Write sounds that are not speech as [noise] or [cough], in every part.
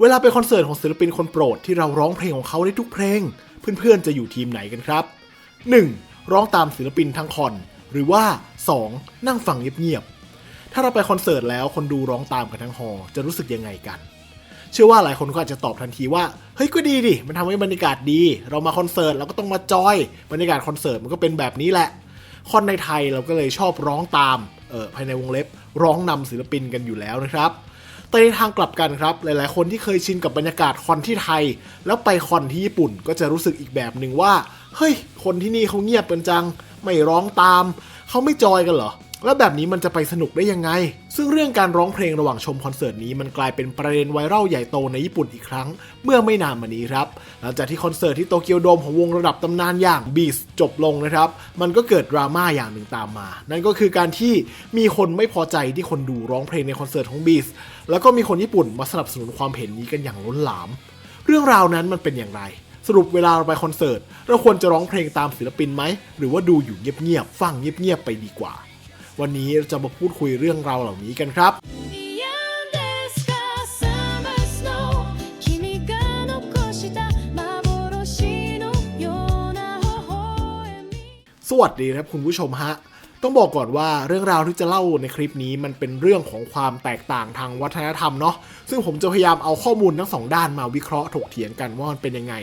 เวลาไปคอนเสิร์ตของศิลปินคนโปรดที่เราร้องเพลงของเขาได้ทุกเพลง เพื่อนๆจะอยู่ทีมไหนกันครับ 1. ร้องตามศิลปินทั้งคอน หรือว่า 2. นั่งฟังเงียบๆ ถ้าเราไปคอนเสิร์ตแล้วคนดูร้องตามกันทั้งฮอร์จะรู้สึกยังไงกัน เชื่อว่าหลายคนก็อาจจะตอบทันทีว่า เฮ้ยก็ดีดิ มันทำให้บรรยากาศดี เรามาคอนเสิร์ตเราก็ต้องมาจอย บรรยากาศคอนเสิร์ตมันก็เป็นแบบนี้แหละ คอนในไทยเราก็เลยชอบร้องตาม เออภายในวงเล็บ ร้องนำศิลปินกันอยู่แล้วนะครับ แต่ในทางกลับกันครับ หลายๆ คนที่เคยชินกับบรรยากาศคอนที่ไทย แล้วไปคอนที่ญี่ปุ่นก็จะรู้สึกอีกแบบหนึ่งว่า เฮ้ย คนที่นี่เขาเงียบกันจัง ไม่ร้องตาม เขาไม่จอยกันเหรอ แล้วแบบนี้มันจะไปสนุกได้ยังไง ซึ่งเรื่องการร้องเพลงระหว่างชมคอนเสิร์ตนี้มันกลายเป็นประเด็นไวรัลใหญ่โตในญี่ปุ่นอีกครั้ง เมื่อไม่นานมานี้ครับ หลังจากที่คอนเสิร์ตที่โตเกียวโดมของวงระดับตำนานอย่างบีสจบลงนะครับ มันก็เกิดดราม่าอย่างหนึ่งตามมา นั่นก็คือการที่มีคนไม่พอใจที่คนดูร้องเพลงในคอนเสิร์ตของบีสแล้วก็มีคนญี่ปุ่นมาสนับสนุนความเห็นนี้กันอย่างล้นหลาม เรื่องราวนั้นมันเป็นอย่างไรสรุปเวลาเราไปคอนเสิร์ต เราควรจะร้องเพลงตามศิลปินไหม หรือว่าดูอยู่เงียบๆ ฟังเงียบๆ ไปดีกว่า วันนี้เราจะมาพูดคุยเรื่องราวเหล่านี้กันครับสวัสดีครับคุณผู้ชมฮะ ต้องบอกก่อนว่าเรื่องราวที่จะเล่าในคลิปนี้มันเป็นเรื่องของความแตกต่างทางวัฒนธรรมเนาะซึ่งผมจะพยายามเอาข้อมูลทั้งสองด้านมาวิเคราะห์ถกเถียงกันว่ามันเป็นยังไง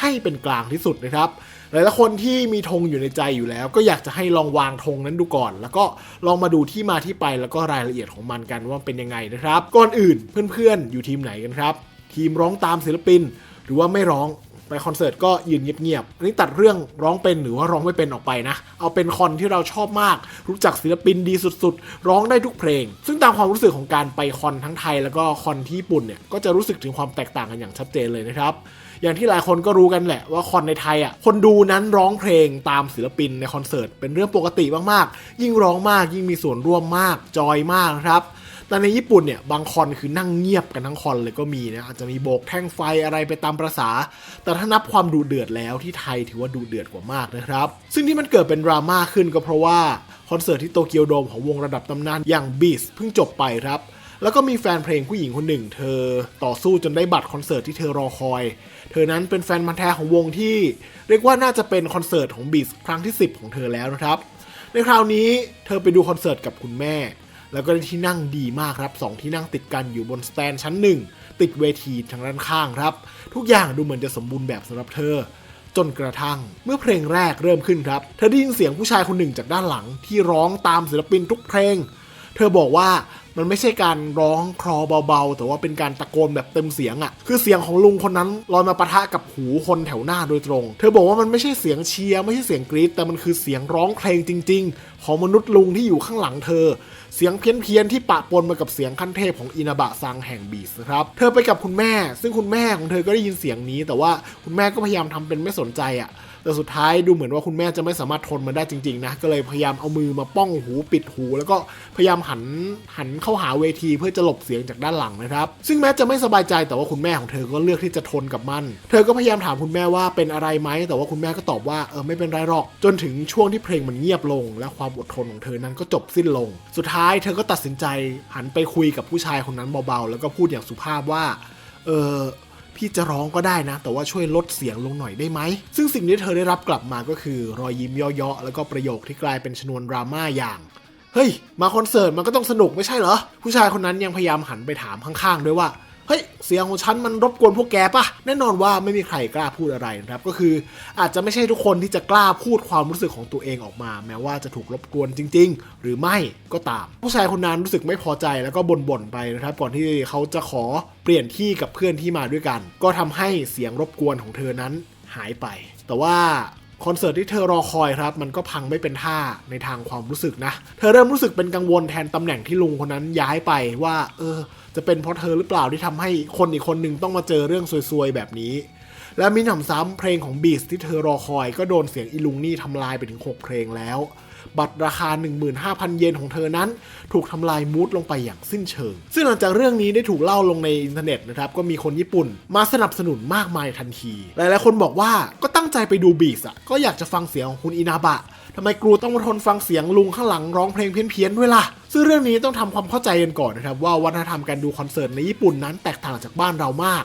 ให้เป็นกลางที่สุดนะครับหลายๆคนที่มีธงอยู่ในใจอยู่แล้ว ก็อยากจะให้ลองวางธงนั้นดูก่อน แล้วก็ลองมาดูที่มาที่ไปแล้วก็รายละเอียดของมันกันว่าเป็นยังไงนะครับก่อนอื่นเพื่อนๆ อยู่ทีมไหนกันครับ ทีมร้องตามศิลปิน หรือว่าไม่ร้องไปคอนเสิร์ตก็ยืนเงียบๆอันนี้ตัดเรื่องร้องเป็นหรือว่าร้องไม่เป็นออกไปนะ เอาเป็นคอนที่เราชอบมาก รู้จักศิลปินดีสุดๆ ร้องได้ทุกเพลง ซึ่งตามความรู้สึกของการไปคอนทั้งไทย แล้วก็คอนที่ญี่ปุ่นเนี่ย ก็จะรู้สึกถึงความแตกต่างกันอย่างชัดเจนเลยนะครับ อย่างที่หลายคนก็รู้กันแหละว่าคอนในไทยอะคนดูนั้นร้องเพลงตามศิลปินในคอนเสิร์ตเป็นเรื่องปกติมากๆ ยิ่งร้องมากยิ่งมีส่วนร่วมมากจอยมากครับแต่ในญี่ปุ่นเนี่ยบางคอนคือนั่งเงียบกันทั้งคอนเลยก็มีนะอาจจะมีโบกแท่งไฟอะไรไปตามประษา แต่ถ้านับความดุเดือดแล้วที่ไทยถือว่าดุเดือดกว่ามากนะครับ ซึ่งที่มันเกิดเป็นดราม่าขึ้นก็เพราะว่าคอนเสิร์ตที่โตเกียวโดมของวงระดับตำนานอย่างบีสเพิ่งจบไปครับ แล้วก็มีแฟนเพลงผู้หญิงคนหนึ่ง เธอต่อสู้จนได้บัตรคอนเสิร์ตที่เธอรอคอย เธอนั้นเป็นแฟนมันธุ์แท้ของวงที่ เรียกว่าน่าจะเป็นคอนเสิร์ตของบีสครั้งที่ 10 ของเธอแล้วนะครับ ในคราวนี้เธอไปดูคอนเสิร์ตกับคุณแม่ แล้วก็ได้ที่นั่งดีมากครับสองที่นั่งติดกันอยู่บนสแตนชั้นหนึ่งติดเวทีทางด้านข้างครับ ทุกอย่างดูเหมือนจะสมบูรณ์แบบสำหรับเธอจนกระทั่งเมื่อเพลงแรกเริ่มขึ้นครับ เธอได้ยินเสียงผู้ชายคนหนึ่งจากด้านหลังที่ร้องตามศิลปินทุกเพลง เธอบอกว่ามันไม่ใช่การร้องคลอเบาๆ แต่ว่าเป็นการตะโกนแบบเต็มเสียงอะ่ะ คือเสียงของลุงคนนั้นลอยมาปะทะกับหูคนแถวหน้าโดยตรง เธอบอกว่ามันไม่ใช่เสียงเชียร์ไม่ใช่เสียงกรี๊ดแต่มันคือเสียงร้องเพลงจริง ๆ ของมนุษย์ลุงที่อยู่ข้างหลังเธอ เสียงเพี้ยนๆที่ปะปนมากับเสียงขั้นเทพของอินาบะซังแห่งบีสครับ เธอไปกับคุณแม่ ซึ่งคุณแม่ของเธอก็ได้ยินเสียงนี้ แต่ว่าคุณแม่ก็พยายามทำเป็นไม่สนใจอะ่ะ แต่สุดท้ายดูเหมือนว่าคุณแม่จะไม่สามารถทนมันได้จริงๆนะก็เลยพยายามเอามือมาป้องหูปิดหู แล้วก็พยายามหันหันเข้าหาเวทีเพื่อจะหลบเสียงจากด้านหลังนะครับ ซึ่งแม้จะไม่สบายใจแต่ว่าคุณแม่ของเธอก็เลือกที่จะทนกับมัน เธอก็พยายามถามคุณแม่ว่าเป็นอะไรไหมแต่ว่าคุณแม่ก็ตอบว่าเออไม่เป็นไรหรอกจนถึงช่วงที่เพลงมันเงียบลง และความอดทนของเธอนั้นก็จบสิ้นลง สุดท้ายเธอก็ตัดสินใจหันไปคุยกับผู้ชายคนนั้นเบาๆ แล้วก็พูดอย่างสุภาพว่าเออ พี่จะร้องก็ได้นะ แต่ว่าช่วยลดเสียงลงหน่อยได้ไหม ซึ่งสิ่งที่เธอได้รับกลับมาก็คือรอยยิ้มเยาะๆแล้วก็ประโยคที่กลายเป็นชนวนดราม่าอย่างเฮ้ย มาคอนเสิร์ตมันก็ต้องสนุกไม่ใช่เหรอ ผู้ชายคนนั้นยังพยายามหันไปถามข้างๆ ด้วยว่า เฮ้ยเสียงของฉันมันรบกวนพวกแกปะแน่นอนว่าไม่มีใครกล้าพูดอะไรนะครับ ก็คืออาจจะไม่ใช่ทุกคนที่จะกล้าพูดความรู้สึกของตัวเองออกมา แม้ว่าจะถูกรบกวนจริง ๆ หรือไม่ก็ตาม ผู้ชายคนนั้นรู้สึกไม่พอใจแล้วก็บ่นๆไปนะครับ ก่อนที่เขาจะขอเปลี่ยนที่กับเพื่อนที่มาด้วยกัน ก็ทำให้เสียงรบกวนของเธอนั้นหายไป แต่ว่า คอนเสิร์ตที่เธอรอคอยครับ มันก็พังไม่เป็นท่าในทางความรู้สึกนะ เธอเริ่มรู้สึกเป็นกังวลแทนตำแหน่งที่ลุงคนนั้นย้ายไปว่า เออ จะเป็นเพราะเธอหรือเปล่าที่ทำให้คนอีกคนหนึ่งต้องมาเจอเรื่องซวยๆแบบนี้ และมีหนำซ้ำเพลงของบีสที่เธอรอคอยก็โดนเสียงอีลุงนี่ทำลายไปถึง 6 เพลงแล้ว บัตรราคา 15,000 เยนของเธอนั้น ถูกทำลายมูดลงไปอย่างสิ้นเชิง ซึ่งหลังจากเรื่องนี้ได้ถูกเล่าลงในอินเทอร์เน็ตนะครับก็มีคนญี่ปุ่นมาสนับสนุนมากมายทันที หลายๆคนบอกว่าก็ตั้งใจไปดูบีสอะก็อยากจะฟังเสียงของคุณอินาบะทำไมกรูต้องมาทนฟังเสียงลุงข้างหลังร้องเพลงเพี้ยนๆด้วยล่ะ ซึ่งเรื่องนี้ต้องทำความเข้าใจกันก่อนนะครับว่าวัฒนธรรมการดูคอนเสิร์ตในญี่ปุ่นนั้นแตกต่างจากบ้านเรามาก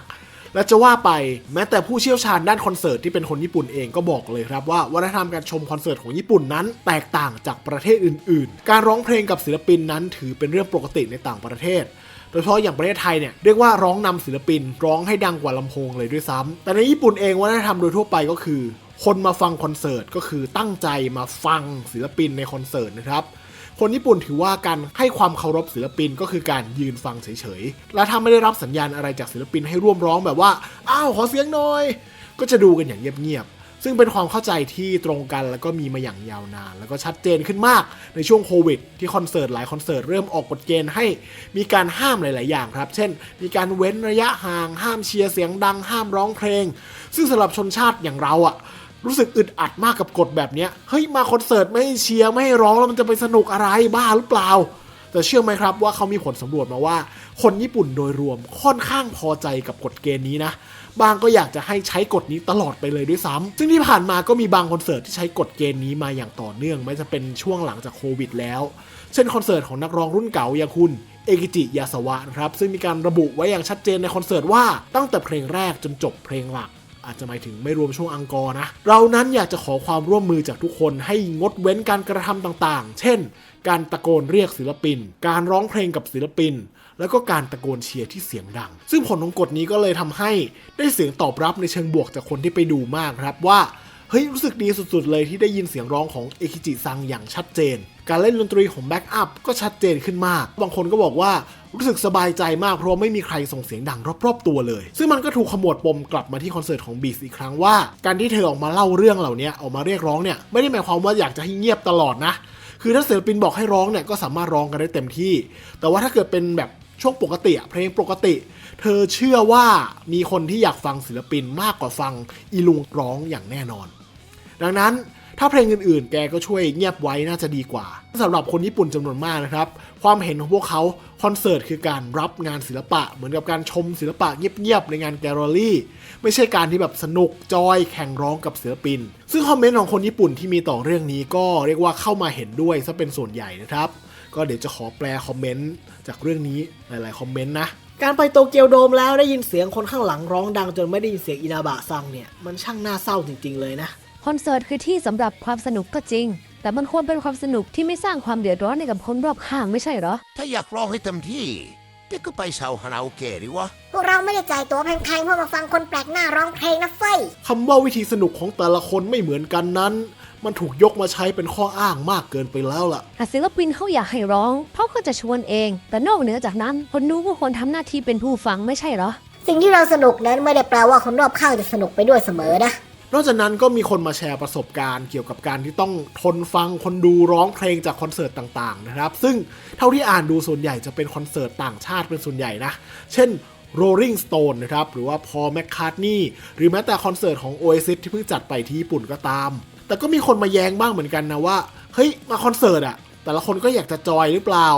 และจะว่าไปแม้แต่ผู้เชี่ยวชาญด้านคอนเสิร์ตที่เป็นคนญี่ปุ่นเองก็บอกเลยครับว่าวัฒนธรรมการชมคอนเสิร์ตของญี่ปุ่นนั้น แตกต่างจากประเทศอื่น ๆ การร้องเพลงกับศิลปินนั้น ถือเป็นเรื่องปกติในต่างประเทศโดยเฉพาะอย่างประเทศไทยเนี่ยเรียกว่าร้องนำศิลปิน ร้องให้ดังกว่าลำโพงเลยด้วยซ้ำแต่ในญี่ปุ่นเองวัฒนธรรมโดยทั่วไปก็คือ คนมาฟังคอนเสิร์ตก็คือตั้งใจมาฟังศิลปินในคอนเสิร์ตนะครับ คนญี่ปุ่นถือว่าการให้ความเคารพศิลปินก็คือการยืนฟังเฉยๆ และถ้าไม่ได้รับสัญญาณอะไรจากศิลปินให้ร่วมร้องแบบว่า อ้าว ขอเสียงหน่อย ก็จะดูกันอย่างเงียบๆ ซึ่งเป็นความเข้าใจที่ตรงกันแล้วก็มีมาอย่างยาวนาน แล้วก็ชัดเจนขึ้นมากในช่วงโควิด ที่คอนเสิร์ตหลายคอนเสิร์ตเริ่มออกกฎเกณฑ์ให้มีการห้ามหลาย ๆ อย่างครับ เช่น มีการเว้นระยะห่าง ห้ามเชียร์เสียงดัง ห้ามร้องเพลง ซึ่งสำหรับชนชาติอย่างเราอะ รู้สึกอึดอัดมากกับกฎแบบนี้เฮ้ยมาคอนเสิร์ตไม่เชียร์ไม่ร้องแล้วมันจะไปสนุกอะไรบ้าหรือเปล่า แต่เชื่อไหมครับว่าเขามีผลสำรวจมาว่า คนญี่ปุ่นโดยรวมค่อนข้างพอใจกับกฎเกณฑ์นี้นะบางก็อยากจะให้ใช้กฎนี้ตลอดไปเลยด้วยซ้ำซึ่งที่ผ่านมาก็มีบางคอนเสิร์ตที่ใช้กฎเกณฑ์นี้มาอย่างต่อเนื่องไม่จะเป็นช่วงหลังจากโควิดแล้ว เช่นคอนเสิร์ตของนักร้องรุ่นเก่าอย่างคุณเอกิจิยาสวะนะครับซึ่งมีการระบุไว้อย่างชัดเจนในคอนเสิร์ตว่าตั้งแต่เพลงแรกจนจบเพลงหลัก อาจจะหมายถึงไม่รวมช่วงอังกอร์นะ เรานั้นอยากจะขอความร่วมมือจากทุกคนให้งดเว้นการกระทำต่างๆ เช่น การตะโกนเรียกศิลปิน การร้องเพลงกับศิลปิน แล้วก็การตะโกนเชียร์ที่เสียงดัง ซึ่งผลของกฎนี้ก็เลยทำให้ได้เสียงตอบรับในเชิงบวกจากคนที่ไปดูมากครับว่า เฮ้ย รู้สึกดีสุดๆเลยที่ได้ยินเสียงร้องของเอคิจิซังอย่างชัดเจน การเล่นดนตรีของแบ็กอัพก็ชัดเจนขึ้นมาก บางคนก็บอกว่ารู้สึกสบายใจมากเพราะไม่มีใครส่งเสียงดังรอบๆตัวเลย ซึ่งมันก็ถูกขมวดปมกลับมาที่คอนเสิร์ตของบีสอีกครั้งว่า การที่เธอออกมาเล่าเรื่องเหล่านี้ออกมาเรียกร้องเนี่ยไม่ได้หมายความว่าอยากจะให้เงียบตลอดนะ คือถ้าศิลปินบอกให้ร้องเนี่ยก็สามารถร้องกันได้เต็มที่ แต่ว่าถ้าเกิดเป็นแบบช่วงปกติเพลงปกติ เธอเชื่อว่ามีคนที่อยากฟังศิลปินมากกว่าฟังอีลุงร้องอย่างแน่นอน ดังนั้นถ้าเพลงอื่นๆ แกก็ช่วยเงียบไว้น่าจะดีกว่าสำหรับคนญี่ปุ่นจำนวนมากนะครับ ความเห็นของพวกเขาคอนเสิร์ตคือการรับงานศิลปะ เหมือนกับการชมศิลปะเงียบๆ ในงานแกลเลอรี่ ไม่ใช่การที่แบบสนุกจอยแข่งร้องกับศิลปิน ซึ่งคอมเมนต์ของคนญี่ปุ่นที่มีต่อเรื่องนี้ก็เรียกว่าเข้ามาเห็นด้วยซะเป็นส่วนใหญ่นะครับ ก็เดี๋ยวจะขอแปลคอมเมนต์จากเรื่องนี้หลายๆคอมเมนต์นะการไปโตเกียวโดมแล้วได้ยินเสียงคนข้างหลังร้องดังจนไม่ได้ยินเสียงอินาบะซังเนี่ยมันช่างน่าเศร้าจริง ๆเลยนะ คอนเสิร์ตคือที่สำหรับความสนุกก็จริง แต่มันควรเป็นความสนุกที่ไม่สร้างความเดือดร้อนให้กับคนรอบข้างไม่ใช่เหรอ ถ้าอยากร้องให้เต็มที่แกก็ไปเช่าคาราโอเกะดีวะ พวกเราไม่ได้จ่ายตัวแพงๆเพื่อมาฟังคนแปลกหน้าร้องเพลงนะเฟ้ยคำว่าวิธีสนุกของแต่ละคนไม่เหมือนกันนั้น มันถูกยกมาใช้เป็นข้ออ้างมากเกินไปแล้วล่ะหากศิลปินเขาอยากให้ร้องเขาก็จะชวนเอง แต่นอกเหนือจากนั้น คนดูก็ควรทำหน้าที่เป็นผู้ฟังไม่ใช่เหรอ สิ่งที่เราสนุกนั้นไม่ได้แปลว่าคนรอบข้างจะสนุกไปด้วยเสมอนะ นอกจากนั้นก็มีคนมาแชร์ประสบการณ์เกี่ยวกับการที่ต้องทนฟังคนดูร้องเพลงจากคอนเสิร์ตต่างๆนะครับ ซึ่งเท่าที่อ่านดูส่วนใหญ่จะเป็นคอนเสิร์ตต่างชาติเป็นส่วนใหญ่นะ เช่น Rolling Stone นะครับ หรือว่า Paul McCartney หรือแม้แต่คอนเสิร์ตของ Oasis ที่เพิ่งจัดไปที่ญี่ปุ่นก็ตาม แต่ก็มีคนมาแย้งบ้างเหมือนกันนะว่า เฮ้ย มาคอนเสิร์ตอะแต่ละคนก็อยากจะจอยหรือเปล่า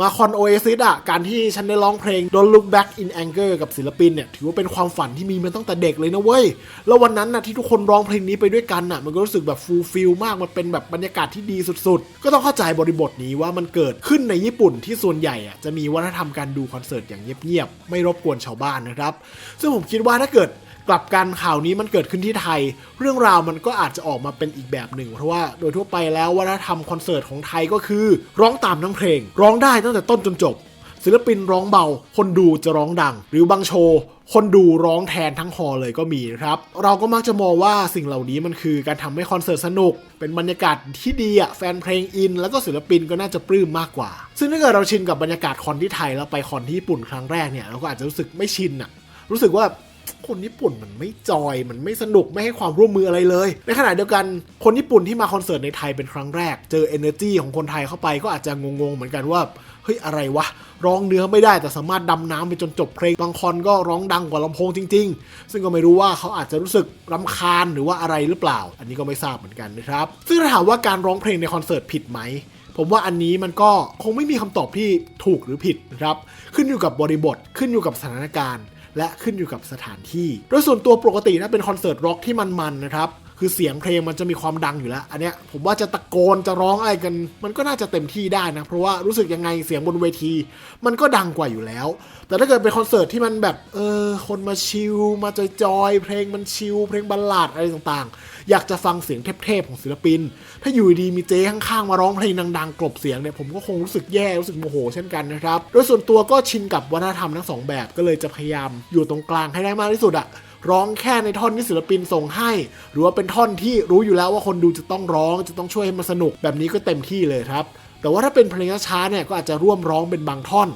มาคอนโอเอซิสอะการที่ฉันได้ร้องเพลง Don't Look Back in Anger กับศิลปินเนี่ย ถือว่าเป็นความฝันที่มีมาตั้งแต่เด็กเลยนะเว้ย แล้ววันนั้นน่ะที่ทุกคนร้องเพลงนี้ไปด้วยกันน่ะ มันก็รู้สึกแบบฟูลฟิลมาก มันเป็นแบบบรรยากาศที่ดีสุดๆ ก็ต้องเข้าใจบริบทนี้ว่ามันเกิดขึ้นในญี่ปุ่นที่ส่วนใหญ่อะจะมีวัฒนธรรมการดูคอนเสิร์ตอย่างเงียบๆ ไม่รบกวนชาวบ้านนะครับ ซึ่งผมคิดว่าถ้าเกิด กลับกันข่าวนี้มันเกิดขึ้นที่ไทย เรื่องราวมันก็อาจจะออกมาเป็นอีกแบบหนึ่ง เพราะว่าโดยทั่วไปแล้ววัฒนธรรมคอนเสิร์ตของไทยก็คือ ร้องตามทั้งเพลง ร้องได้ตั้งแต่ต้นจนจบ ศิลปินร้องเบา คนดูจะร้องดัง หรือบางโชว์คนดูร้องแทนทั้งฮอเลยก็มีนะครับ เราก็มักจะมองว่าสิ่งเหล่านี้มันคือการทำให้คอนเสิร์ตสนุก เป็นบรรยากาศที่ดีอะแฟนเพลงอิน แล้วก็ศิลปินก็น่าจะปลื้มมากกว่า ซึ่งถ้าเกิดเราชินกับบรรยากาศคอนที่ไทยแล้วไปคอนที่ญี่ปุ่นครั้งแรกเนี่ยเราก็อาจจะรู้สึกไม่ชินอะรู้สึกว่า คนญี่ปุ่นมันไม่จอย มันไม่สนุกไม่ให้ความร่วมมืออะไรเลย ในขณะเดียวกันคนญี่ปุ่นที่มาคอนเสิร์ตในไทยเป็นครั้งแรก เจอ energy ของคนไทยเข้าไปก็อาจจะงงๆเหมือนกันว่าเฮ้ยอะไรวะ ร้องเนื้อไม่ได้แต่สามารถดำน้ำไปจนจบเพลงบางคนก็ร้องดังกว่าลำโพงจริง ๆ ซึ่งก็ไม่รู้ว่าเขาอาจจะรู้สึกรำคาญหรือว่าอะไรหรือเปล่า อันนี้ก็ไม่ทราบเหมือนกันนะครับ ซึ่งถ้าถามว่าการร้องเพลงในคอนเสิร์ตผิดไหมผมว่าอันนี้มันก็คงไม่มีคำตอบที่ถูกหรือผิดนะครับ ขึ้นอยู่กับบริบทขึ้นอยู่กับสถานการณ์ และขึ้นอยู่กับสถานที่ โดยส่วนตัวปกติถ้าเป็นคอนเสิร์ตร็อกที่มันๆนะครับ คือเสียงเพลงมันจะมีความดังอยู่แล้ว อันเนี้ยผมว่าจะตะโกนจะร้องอะไรกัน มันก็น่าจะเต็มที่ได้นะ เพราะว่ารู้สึกยังไงเสียงบนเวที มันก็ดังกว่าอยู่แล้ว แต่ถ้าเกิดเป็นคอนเสิร์ตที่มันแบบเออคนมาชิลมาจอยๆเพลงมันชิลเพลงบัลลาดอะไรต่างๆ อยากจะฟังเสียงเทพๆของศิลปิน ถ้าอยู่ดีมีเจ๊ข้างๆมาร้องเพลงดังๆกลบเสียงเนี่ยผมก็คงรู้สึกแย่รู้สึกโมโหเช่นกันนะครับโดยส่วนตัวก็ชินกับวัฒนธรรมทั้งสองแบบก็เลยจะพยายามอยู่ตรงกลางให้ได้มากที่สุดอะ ร้องแค่ในท่อนที่ศิลปินส่งให้ หรือว่าเป็นท่อนที่รู้อยู่แล้วว่าคนดูจะต้องร้องจะต้องช่วยให้มันสนุกแบบนี้ก็เต็มที่เลยครับ แต่ว่าถ้าเป็นเพลงช้าเนี่ยก็อาจจะร่วมร้องเป็นบางท่อน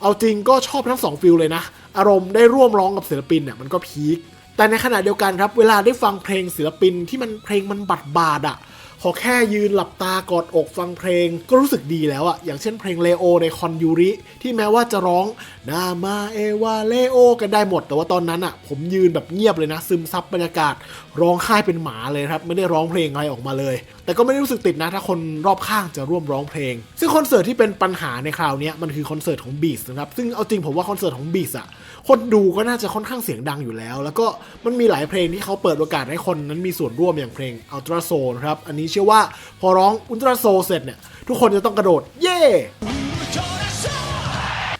เอาจริงก็ชอบทั้งสองฟิลเลยนะ อารมณ์ได้ร่วมร้องกับศิลปินเนี่ยมันก็พีคแต่ในขณะเดียวกันครับ เวลาได้ฟังเพลงศิลปินที่มันเพลงมันบัดบาดอะ ขอแค่ยืนหลับตากอดอกฟังเพลง ก็รู้สึกดีแล้วอะอย่างเช่นเพลงเลโอในคอนยูริ ที่แม้ว่าจะร้องนามาเอวาเลโอกันได้หมด แต่ว่าตอนนั้นอะผมยืนแบบเงียบเลยนะ ซึมซับบรรยากาศ ร้องไห้เป็นหมาเลยครับ ไม่ได้ร้องเพลงอะไรออกมาเลย แต่ก็ไม่ได้รู้สึกติดนะถ้าคนรอบข้างจะร่วมร้องเพลง ซึ่งคอนเสิร์ตที่เป็นปัญหาในคราวนี้มันคือคอนเสิร์ตของบีสนะครับซึ่งเอาจริงผมว่าคอนเสิร์ตของบีสอะคนดูก็น่าจะค่อนข้างเสียงดังอยู่แล้ว แล้วก็มันมีหลายเพลงที่เขาเปิดโอกาสให้คนนั้นมีส่วนร่วมอย่างเพลงอัลตราโซนครับอันนี้เชื่อว่าพอร้องอัลตราโซเสร็จเนี่ยทุกคนจะต้องกระโดดเย่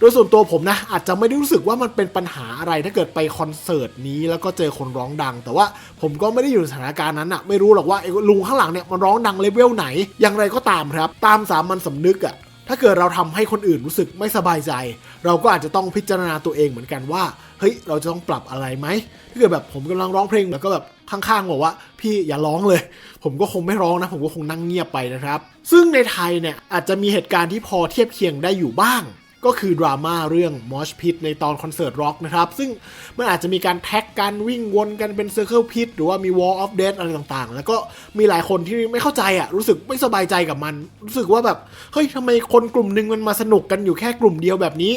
โดยส่วนตัวผมนะ อาจจะไม่ได้รู้สึกว่ามันเป็นปัญหาอะไรถ้าเกิดไปคอนเสิร์ตนี้แล้วก็เจอคนร้องดัง แต่ว่าผมก็ไม่ได้อยู่ในสถานการณ์นั้นอะไม่รู้หรอกว่าไอ้ลุงข้างหลังเนี่ยมันร้องดังเลเวลไหน อย่างไรก็ตามครับ ตามสามัญสำนึกอะถ้าเกิดเราทำให้คนอื่นรู้สึกไม่สบายใจ เราก็อาจจะต้องพิจารณาตัวเองเหมือนกันว่าเฮ้ยเราจะต้องปรับอะไรไหมถ้าเกิดแบบผมกำลังร้องเพลงแล้วก็แบบข้างๆบอกว่าพี่อย่าร้องเลย ผมก็คงไม่ร้องนะ ผมก็คงนั่งเงียบไปนะครับ ซึ่งในไทยเนี่ยอาจจะมีเหตุการณ์ที่พอเทียบเคียงได้อยู่บ้าง ก็คือดราม่าเรื่องมอชพิทในตอนคอนเสิร์ตร็อกนะครับ ซึ่งมันอาจจะมีการแท็กกันวิ่งวนกันเป็นเซอร์เคิลพิทหรือว่ามี Wall of Death อะไรต่างๆ แล้วก็มีหลายคนที่ไม่เข้าใจอะ รู้สึกไม่สบายใจกับมัน รู้สึกว่าแบบ เฮ้ยทำไมคนกลุ่มหนึ่งมันมาสนุกกันอยู่แค่กลุ่มเดียวแบบนี้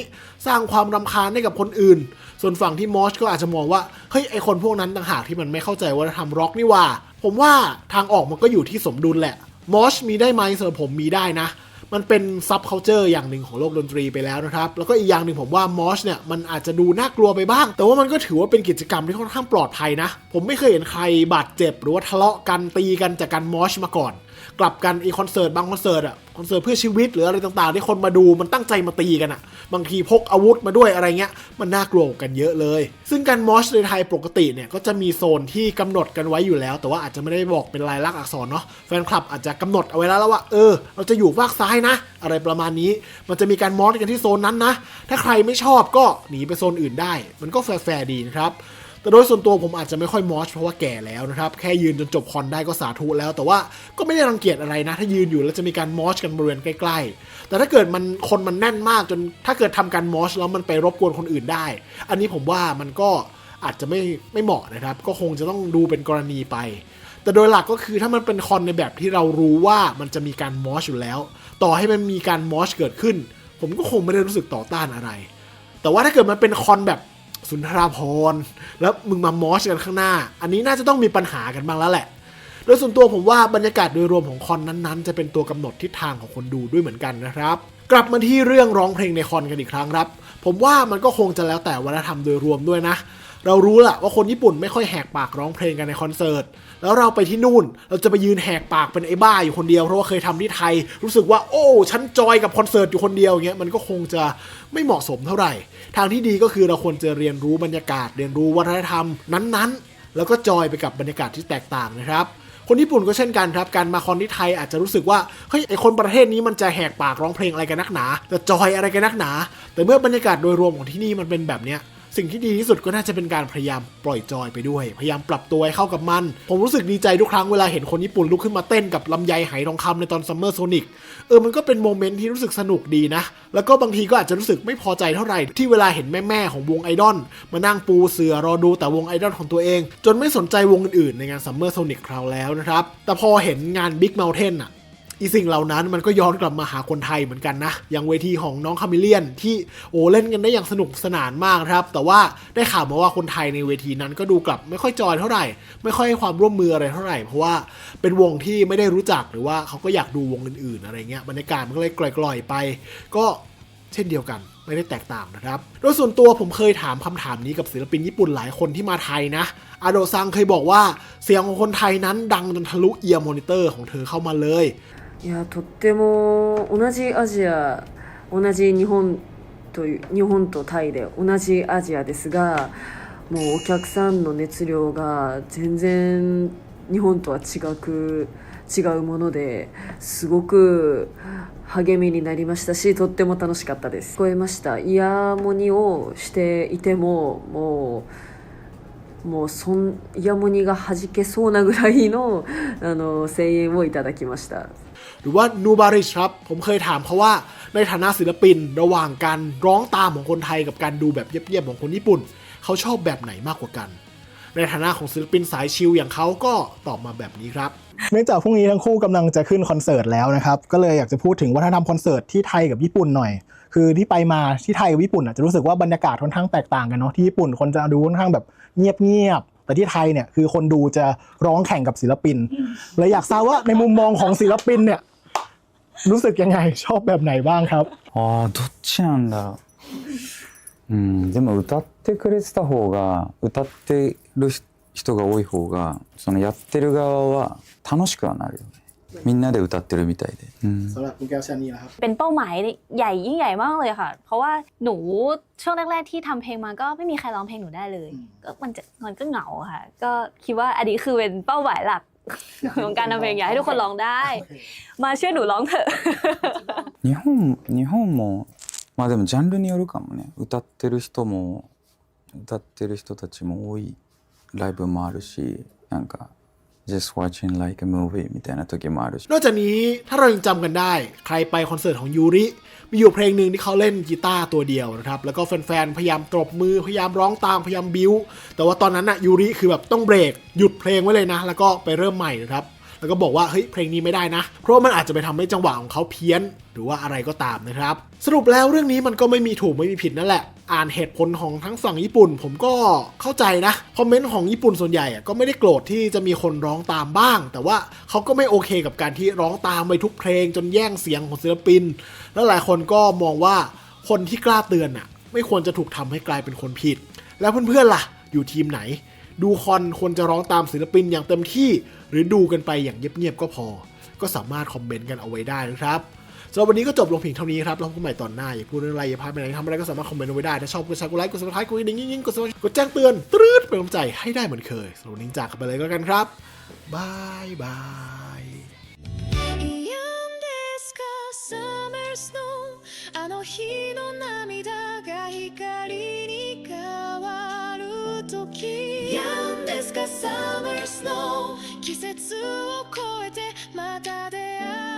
สร้างความรำคาญให้กับคนอื่น ส่วนฝั่งที่มอชก็อาจจะมองว่าเฮ้ยไอคนพวกนั้นต่างหากที่มันไม่เข้าใจว่าทำร็อกนี่ว่า ผมว่าทางออกมันก็อยู่ที่สมดุลแหละมอชมีได้ไหมสำหรับผมมีได้นะ มันเป็นซับเคานเจอร์อย่างหนึ่งของโลกดนตรีไปแล้วนะครับ แล้วก็อีกอย่างหนึ่งผมว่ามอชเนี่ยมันอาจจะดูน่ากลัวไปบ้าง แต่ว่ามันก็ถือว่าเป็นกิจกรรมที่ค่อนข้างปลอดภัยนะ ผมไม่เคยเห็นใครบาดเจ็บ หรือว่าทะเลาะกันตีกันจากการมอชมาก่อน กลับกันอีคอนเสิร์ตบางคอนเสิร์ตอะคอนเสิร์ตเพื่อชีวิตหรืออะไรต่างๆ ที่คนมาดูมันตั้งใจมาตีกันอะบางทีพกอาวุธมาด้วยอะไรเงี้ย มันน่ากลัวกันเยอะเลย ซึ่งการมอชในไทยปกติเนี่ยก็จะมีโซนที่กำหนดกันไว้อยู่แล้ว แต่ว่าอาจจะไม่ได้บอกเป็นลายลักษณ์อักษรเนาะแฟนคลับอาจจะกำหนดเอาไว้แล้วว่าเออ เราจะอยู่ฝากซ้ายนะ อะไรประมาณนี้ มันจะมีการมอสกันที่โซนนั้นนะถ้าใครไม่ชอบก็หนีไปโซนอื่นได้ มันก็แฟร์ๆดีนะครับ แต่โดยส่วนตัวผมอาจจะไม่ค่อยมอชเพราะว่าแก่แล้วนะครับ แค่ยืนจนจบคอนได้ก็สาธุแล้ว แต่ว่าก็ไม่ได้รังเกียจอะไรนะ ถ้ายืนอยู่แล้วจะมีการมอชกันบริเวณใกล้ ๆ แต่ถ้าเกิดมันคนมันแน่นมากจนถ้าเกิดทำการมอชแล้วมันไปรบกวนคนอื่นได้ อันนี้ผมว่ามันก็อาจจะไม่ไม่เหมาะนะครับ ก็คงจะต้องดูเป็นกรณีไป แต่โดยหลักก็คือถ้ามันเป็นคอนในแบบที่เรารู้ว่ามันจะมีการมอชอยู่แล้ว ต่อให้มันมีการมอชเกิดขึ้น ผมก็คงไม่ได้รู้สึกต่อต้านอะไร แต่ว่าถ้าเกิดมันเป็นคอนแบบ สุนทราพรณ์แล้วมึงมามอชกันข้างหน้า อันนี้น่าจะต้องมีปัญหากันบ้างแล้วแหละ โดยส่วนตัวผมว่าบรรยากาศโดยรวมของคอนนั้นๆ จะเป็นตัวกำหนดทิศทางของคนดูด้วยเหมือนกันนะครับกลับมาที่เรื่องร้องเพลงในคอนกันอีกครั้งครับ ผมว่ามันก็คงจะแล้วแต่วัฒนธรรมโดยรวมด้วยนะ เรารู้แหละว่าคนญี่ปุ่นไม่ค่อยแหกปากร้องเพลงกันในคอนเสิร์ต แล้วเราไปที่นู่น เราจะไปยืนแหกปากเป็นไอ้บ้าอยู่คนเดียวเพราะว่าเคยทำที่ไทย รู้สึกว่าโอ้ฉันจอยกับคอนเสิร์ตอยู่คนเดียวเงี้ยมันก็คงจะไม่เหมาะสมเท่าไหร่ ทางที่ดีก็คือเราควรจะเรียนรู้บรรยากาศ เรียนรู้วัฒนธรรมนั้นๆ แล้วก็จอยไปกับบรรยากาศที่แตกต่างนะครับคนญี่ปุ่นก็เช่นกันครับ การมาคอนที่ไทยอาจจะรู้สึกว่า เฮ้ย ไอคนประเทศนี้มันจะแหกปากร้องเพลงอะไรกันนักหนา จะจอยอะไรกันนักหนา แต่เมื่อบรรยากาศโดยรวมของที่นี่มันเป็นแบบเนี้ย สิ่งที่ดีที่สุดก็น่าจะเป็นการพยายามปล่อยจอยไปด้วย พยายามปรับตัวให้เข้ากับมัน ผมรู้สึกดีใจทุกครั้งเวลาเห็นคนญี่ปุ่นลุกขึ้นมาเต้นกับลำไยไหทองคำในตอนซัมเมอร์โซนิกเออมันก็เป็นโมเมนต์ที่รู้สึกสนุกดีนะ แล้วก็บางทีก็อาจจะรู้สึกไม่พอใจเท่าไหร่ที่เวลาเห็นแม่ๆของวงไอดอลมานั่งปูเสือรอดูแต่วงไอดอลของตัวเอง จนไม่สนใจวงอื่นๆในงานซัมเมอร์โซนิกคราวแล้วนะครับแต่พอเห็นงาน Big Mountain อะ อีสิ่งเหล่านั้นมันก็ย้อนกลับมาหาคนไทยเหมือนกันนะ อย่างเวทีของน้องคาเมเลียนที่โอ้เล่นกันได้อย่างสนุกสนานมากครับ แต่ว่าได้ข่าวมาว่าคนไทยในเวทีนั้นก็ดูกลับไม่ค่อยจอยเท่าไหร่ ไม่ค่อยให้ความร่วมมืออะไรเท่าไหร่ เพราะว่าเป็นวงที่ไม่ได้รู้จักหรือว่าเขาก็อยากดูวงอื่นๆอะไรเงี้ยบรรยากาศมันก็เลยกล่อยๆไป ก็เช่นเดียวกันไม่ได้แตกต่างนะครับ โดยส่วนตัวผมเคยถามคำถามนี้กับศิลปินญี่ปุ่นหลายคนที่มาไทยนะ อาโดซังเคยบอกว่าเสียงของคนไทยนั้นดังจนทะลุเอียร์มอนิเตอร์ของเธอเข้ามาเลย いやとっても同じアジア同じ日本という日本とタイで同じアジアですがもうお客さんの熱量が全然日本とは違く違うものですごく励みになりましたしとっても楽しかったです聞こえましたイヤモニをしていてももうもうそんイヤモニが弾けそうなぐらいのあの声援をいただきました。 หรือว่านูบาริชครับ ผมเคยถามเขาว่าในฐานะศิลปินระหว่างการร้องตามของคนไทยกับการดูแบบเยียบๆของคนญี่ปุ่น เขาชอบแบบไหนมากกว่ากัน ในฐานะของศิลปินสายชิลอย่างเขาก็ตอบมาแบบนี้ครับเนื่องจากพรุ่งนี้ทั้งคู่กำลังจะขึ้นคอนเสิร์ตแล้วนะครับ ก็เลยอยากจะพูดถึงวัฒนธรรมคอนเสิร์ตที่ไทยกับญี่ปุ่นหน่อย คือที่ไปมาที่ไทยกับญี่ปุ่นอะจะรู้สึกว่าบรรยากาศค่อนข้างแตกต่างกันเนาะที่ญี่ปุ่นคนจะดูค่อนข้างแบบเงียบๆแต่ที่ไทยเนี่ยคือคนดูจะร้องแข่งกับศิลปินเลยอยากทราบว่าในมุมมองของศิลปินเนี่ย รู้สึกยังไงชอบแบบไหนบ้างครับ ああどっちなんだろううんでも歌ってくれてた方が歌ってる人が多い方がそのやってる側は楽しくはなるよねみんなで歌ってるみたいで、うん、 สำหรับคุณแก้วชานีนะครับ เป็นเป้าหมายใหญ่ยิ่งใหญ่มากเลยค่ะ เพราะว่าหนูช่วงแรก ๆ ที่ทำเพลงมาก็ไม่มีใครร้องเพลงหนูได้เลย ก็มันจะมันก็เหงาค่ะ ก็คิดว่าอันนี้คือเป็นเป้าหมายหลัก ของการทำเพลงอยา[laughs] กให้ทุกคนร้องได้ [laughs] มาช่วยหนูร้องเถอะ 日本日本もまあでもジャンルによるかもね歌ってる人も歌ってる人たちも多いライブもあるしなんか just watching like a movie みたいな時もあるし นอกจากนี้ถ้าเรายังจำกันได้ ใครไปคอนเสิร์ตของยูริ มีอยู่เพลงหนึ่งที่เขาเล่นกีตาร์ตัวเดียวนะครับ แล้วก็แฟนๆ พยายามตบมือ พยายามร้องตาม พยายามบิ้ว แต่ว่าตอนนั้นน่ะยูริคือแบบต้องเบรก หยุดเพลงไว้เลยนะ แล้วก็ไปเริ่มใหม่นะครับ แล้วก็บอกว่าเฮ้ยเพลงนี้ไม่ได้นะ เพราะมันอาจจะไปทำให้จังหวะของเขาเพี้ยน หรือว่าอะไรก็ตามนะครับ สรุปแล้วเรื่องนี้มันก็ไม่มีถูกไม่มีผิดนั่นแหละ อ่านเหตุผลของทั้งฝั่งญี่ปุ่น ผมก็เข้าใจนะคอมเมนต์ของญี่ปุ่นส่วนใหญ่ก็ไม่ได้โกรธที่จะมีคนร้องตามบ้าง แต่ว่าเขาก็ไม่โอเคกับการที่ร้องตามไปทุกเพลงจนแย่งเสียงของศิลปิน แล้วหลายคนก็มองว่าคนที่กล้าเตือนน่ะ ไม่ควรจะถูกทำให้กลายเป็นคนผิด แล้วเพื่อนๆล่ะ อยู่ทีมไหน ดูคอนควรจะร้องตามศิลปินอย่างเต็มที่ หรือดูกันไปอย่างเงียบๆก็พอ ก็สามารถคอมเมนต์กันเอาไว้ได้นะครับสำหรับวันนี้ก็จบลงเพียงเท่านี้ครับแล้วพบกันใหม่ตอนหน้า อย่าพูดเรื่องอะไรอย่าพลาดไปไหนทำอะไรก็สามารถคอมเมนต์เอาไว้ได้ ถ้าชอบก็แชร์กดไลค์กดซับสไครต์กดกระดิ่งยิ่งๆกด subscribe กดแจ้งเตือนตรึ๊ดเป็นกำลังใจให้ได้เหมือนเคยสำหรับวันนี้จากกันไปเลยก็แล้วกันครับบายบาย 嫌ですか Summer Snow あの日の涙が光に変わる時嫌ですか Summer Snow 季節を越えてまた出会う